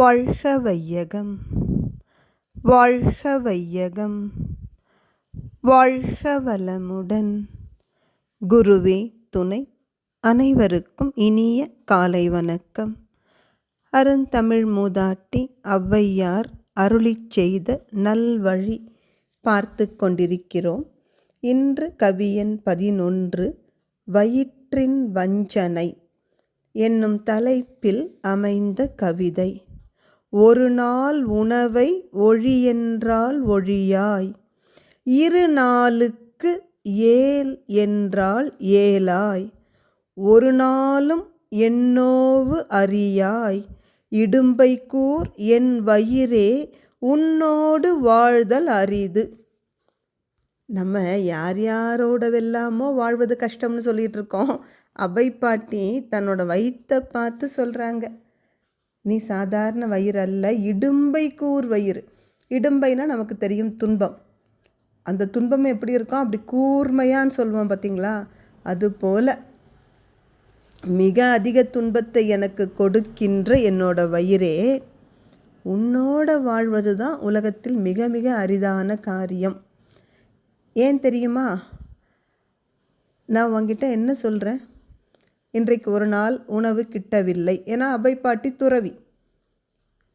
வாழ்க வையகம் வாழ்க வையகம் வாழ்க வளமுடன் குருவே துணை. அனைவருக்கும் இனிய காலை வணக்கம். அருந்தமிழ் மூதாட்டி ஔவையார் அருளிச் செய்த நல்வழி பார்த்து கொண்டிருக்கிறோம். இன்று கவியன் பதினொன்று வயிற்றின் வஞ்சனை என்னும் தலைப்பில் அமைந்த கவிதை. ஒரு நாள் உணவை ஒழியென்றால் ஒழியாய். இரு நாளுக்கு ஏல் என்றால் ஏலாய். ஒரு நாளும் என்னோவு அறியாய். இடும்பைக்கூர் என் வயிறே உன்னோடு வாழ்தல் அரிது. நம்ம யார் யாரோடவெல்லாமோ வாழ்வது கஷ்டம்னு சொல்லிகிட்டு இருக்கோம் அவை பாட்டி தன்னோட வயிற்றை பார்த்து சொல்கிறாங்க நீ சாதாரண வயிறு அல்ல இடும்பை கூர் வயிறு. இடும்பைனா நமக்கு தெரியும் துன்பம். அந்த துன்பம் எப்படி இருக்கும்? அப்படி கூர்மையான்னு சொல்லுவோம் பார்த்தீங்களா? அதுபோல் மிக அதிக துன்பத்தை எனக்கு கொடுக்கின்ற என்னோட வயிறே உன்னோட வாழ்வது தான் உலகத்தில் மிக மிக அரிதான காரியம். ஏன் தெரியுமா? நான் உங்ககிட்ட என்ன சொல்கிறேன் இன்றைக்கு ஒரு நாள் உணவு கிட்டவில்லை. ஏன்னா அபைப்பாட்டி பாட்டி துறவி.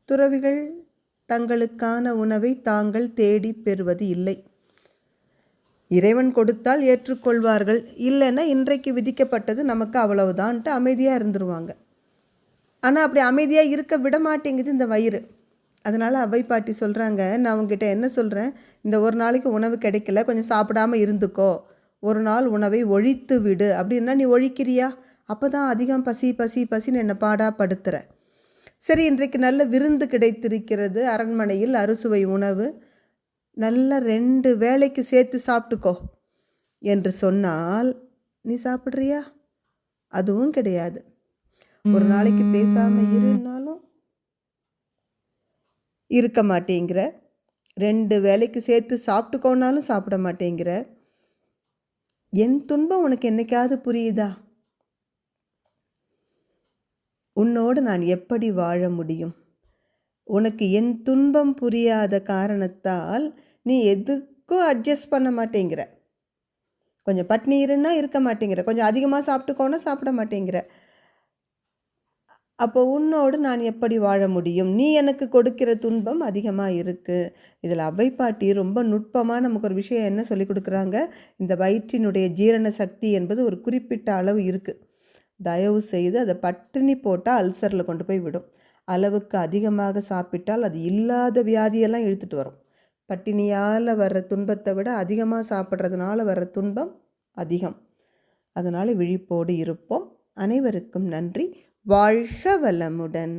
துறவிகள் தங்களுக்கான உணவை தாங்கள் தேடி பெறுவது இல்லை. இறைவன் கொடுத்தால் ஏற்றுக்கொள்வார்கள். இல்லைன்னா இன்றைக்கு விதிக்கப்பட்டது நமக்கு அவ்வளவுதான்ட்டு அமைதியாக இருந்துருவாங்க. ஆனால் அப்படி அமைதியாக இருக்க விட மாட்டேங்குது இந்த வயிறு. அதனால் அவை பாட்டி சொல்கிறாங்க நான் உங்ககிட்ட என்ன சொல்கிறேன் இந்த ஒரு நாளைக்கு உணவு கிடைக்கல. கொஞ்சம் சாப்பிடாமல் இருந்துக்கோ. ஒரு நாள் உணவை ஒழித்து விடு. அப்படின்னா நீ ஒழிக்கிறியா? அப்போ தான் அதிகம் பசி பசி பசின்னு என்னை பாடா படுத்துகிற சரி இன்றைக்கு நல்ல விருந்து கிடைத்திருக்கிறது அரண்மனையில் அறுசுவை உணவு. நல்ல ரெண்டு வேலைக்கு சேர்த்து சாப்பிட்டுக்கோ என்று சொன்னால் நீ சாப்பிட்றியா? அதுவும் கிடையாது. ஒரு நாளைக்கு பேசாமல் இருந்தாலும் இருக்க மாட்டேங்கிற. ரெண்டு வேலைக்கு சேர்த்து சாப்பிட்டுக்கோனாலும் சாப்பிட மாட்டேங்கிற. என் துன்பம் உனக்கு என்னைக்காவது புரியுதா? உன்னோடு நான் எப்படி வாழ முடியும்? உனக்கு என் துன்பம் புரியாத காரணத்தால் நீ எதுக்கும் அட்ஜஸ்ட் பண்ண மாட்டேங்கிற. கொஞ்சம் பட்னி இருன்னா இருக்க மாட்டேங்கிற. கொஞ்சம் அதிகமாக சாப்பிட்டுக்கோன்னா சாப்பிட மாட்டேங்கிற. அப்போ உன்னோடு நான் எப்படி வாழ முடியும்? நீ எனக்கு கொடுக்கிற துன்பம் அதிகமாக இருக்குது இதில் அவை பாட்டி ரொம்ப நுட்பமாக நமக்கு ஒரு விஷயம் என்ன சொல்லி கொடுக்குறாங்க? இந்த வயிற்றினுடைய ஜீரண சக்தி என்பது ஒரு குறிப்பிட்ட அளவு இருக்குது தயவு செய்து அதை பட்டினி போட்டால் அல்சரில் கொண்டு போய் விடும். அளவுக்கு அதிகமாக சாப்பிட்டால் அது இல்லாத வியாதியெல்லாம் இழுத்துட்டு வரும். பட்டினியால் வர்ற துன்பத்தை விட அதிகமாக சாப்பிட்றதுனால வர்ற துன்பம் அதிகம். அதனால் விழிப்போடு இருப்போம். அனைவருக்கும் நன்றி. வாழ்க வளமுடன்.